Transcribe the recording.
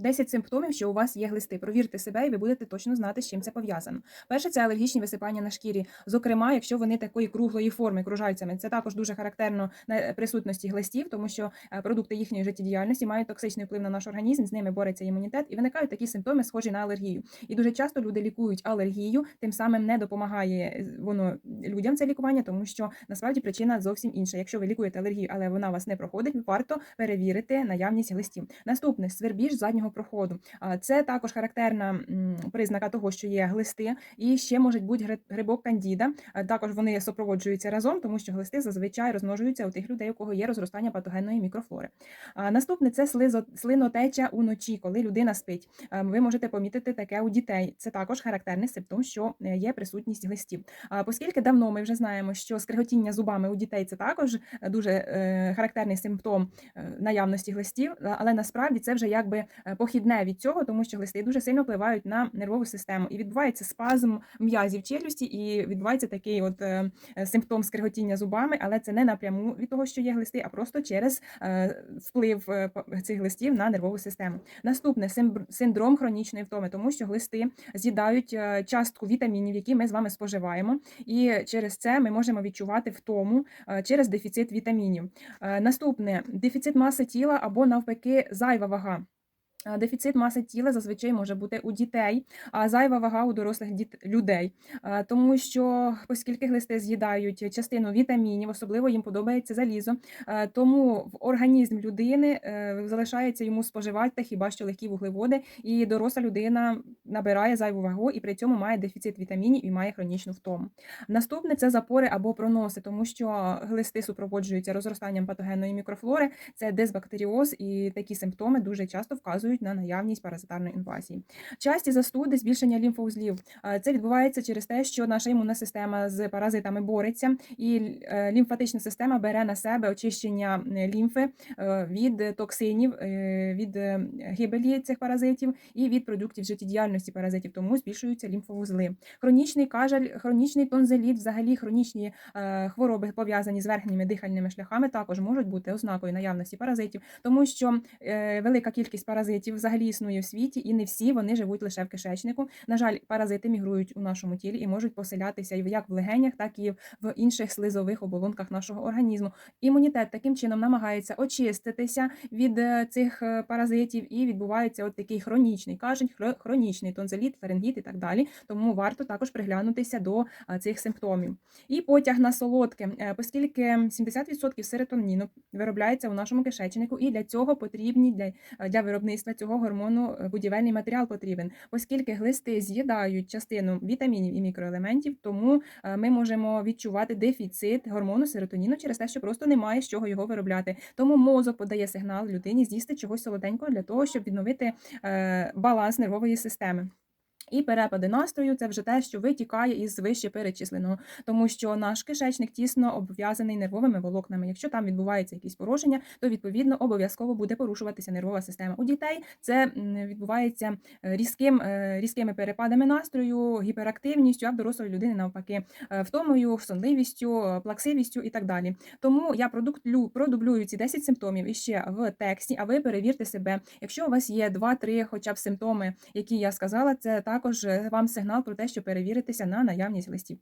10 симптомів, що у вас є глисти. Провірте себе, і ви будете точно знати, з чим це пов'язано. Перше це алергічні висипання на шкірі. Зокрема, якщо вони такої круглої форми кружальцями, це також дуже характерно на присутності глистів, тому що е, продукти їхньої життєдіяльності мають токсичний вплив на наш організм, з ними бореться імунітет, і виникають такі симптоми, схожі на алергію. І дуже часто люди лікують алергію, тим самим не допомагає е, воно людям це лікування, тому що насправді причина зовсім інша. Якщо ви лікуєте алергію, але вона у вас не проходить, варто перевірити наявність глистів. Наступне свербіж заднього проходу. А Це також характерна признака того, що є глисти, і ще можуть бути грибок кандіда. Також вони супроводжуються разом, тому що глисти зазвичай розмножуються у тих людей, у кого є розростання патогенної мікрофлори. Наступне це слинотеча уночі, коли людина спить. Ви можете помітити таке у дітей. Це також характерний симптом, що е, є присутність глистів. Оскільки давно ми вже знаємо, що скриготіння зубами у дітей це також е, дуже е, характерний симптом наявності глистів, але насправді це вже якби похідне від цього, тому що глисти дуже сильно впливають на нервову систему. І відбувається спазм м'язів челюсті, і відбувається такий от е, е, симптом скриготіння зубами, але це не напряму від того, що є глисти, а просто через е, вплив цих глистів на нервову систему. Наступне синдром хронічної втоми, тому що глисти з'їдають частку вітамінів, які ми з вами споживаємо, і через це ми можемо відчувати втому через дефіцит вітамінів. Наступне дефіцит маси тіла або навпаки зайва вага. Е, Дефіцит маси тіла зазвичай може бути у дітей, а зайва вага у дорослих діт... людей, Е, тому що оскільки глисти з'їдають частину вітамінів, особливо їм подобається залізо, е, тому в організм людини залишається йому споживати хіба що легкі вуглеводи, і доросла людина набирає зайву вагу і при цьому має дефіцит вітамінів і має хронічну втому. Наступне це запори або проноси, тому що глисти супроводжуються розростанням патогенної мікрофлори, це дисбактеріоз, і такі симптоми дуже часто вказують на наявність паразитарної інвазії. Часті застуди, збільшення лімфоузлів. Е, Це відбувається через те, що наша імунна система з паразитами бореться, і е, лімфатична система бере на себе очищення е, лімфи від токсинів, від гибелі цих паразитів і від продуктів життєдіяльності паразитів, тому збільшуються лімфовузли. Хронічний кажаль, хронічний тонзиліт, взагалі хронічні хвороби пов'язані з верхніми дихальними шляхами, також можуть бути ознакою наявності паразитів, тому що велика кількість паразитів взагалі існує в світі, і не всі вони живуть лише в кишечнику. На жаль, паразити мігрують у нашому тілі і можуть поселятися як в легенях, так і в інших слизових оболонках нашого організму. Імунітет таким чином намагається очиститися від е, цих е, паразитів, і відбувається от такий хронічний кажень, хронічний тонзиліт, фарингіт і так далі. Тому варто також приглянутися до е, цих симптомів. І потяг на солодке, оскільки 70% серотоніну виробляється у нашому кишечнику, і для цього потрібні для, для виробництва цього гормону е, будівельний матеріал потрібен, оскільки глисти з'їдають частину вітамінів і мікроелементів, тому е, ми можемо відчувати дефіцит гормону серотоніну через те, що просто немає з чого його виробляти. Тому мозок подає сигнал людині з'їсти чогось солоденького для того, щоб відновити е, баланс нервової системи. І перепади настрою це вже те, що витікає із вище перечисленого, тому що наш кишечник тісно обв'язаний нервовими волокнами. Якщо там відбувається якісь порушення, то відповідно обов'язково буде порушуватися нервова система. У дітей це відбувається е, різким, е, різкими перепадами настрою, гіперактивністю, а в дорослої людини навпаки е, втомою, сонливістю, плаксивістю і так далі. Тому я продублю, продублюю ці 10 симптомів іще в тексті, а ви перевірте себе. Якщо у вас є 2-3 хоча б симптоми, які я сказала, це також е, вам сигнал про те, що перевіритися на наявність листів.